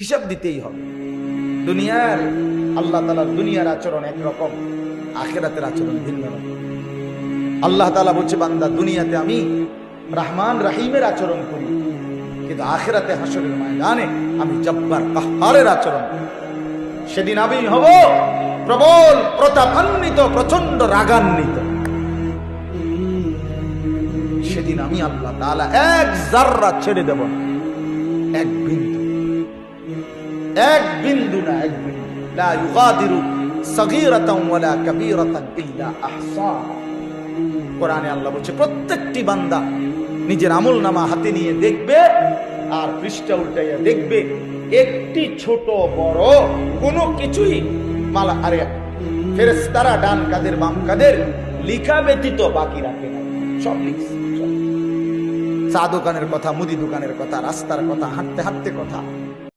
হিসাব দিতেই হবে। দুনিয়ার আল্লাহ তালার দুনিয়ার আচরণ একরকম, আখেরাতের আচরণ ভিন্ন রকম। আল্লাহ তালা বলছে, বান্দা, দুনিয়াতে আমি রহমান রাহিমের আচরণ করি, কিন্তু আখেরাতে হাসরের ময়দানে আমি জব্বার কাহারের আচরণ করি। সেদিন আমি হব প্রবল, প্রতাপান্বিত প্রচণ্ড রাগান্বিত। সেদিন আমি আল্লাহ তালা এক জাররা ছেড়ে দেব এক বিন্দু। এক বিন্দু না, এক বিন্দু। লা ইউগাদিরু সগীরাতান ওয়ালা কাবীরাতান প্রত্যেকটি বান্দা নিজের আমল নামা হাতে নিয়ে দেখবে আর পৃষ্ঠা উল্টাইয়া দেখবে, একটি ছোট বড় কোনো কিছুই মালা, আরে ফেরেশতারা ডান কাদের বাম কাদের লিখা ব্যতীত বাকি রাখে না। সব লিখছে চা দোকানের কথা, মুদি দোকানের কথা, রাস্তার কথা, হাঁটতে হাঁটতে কথা।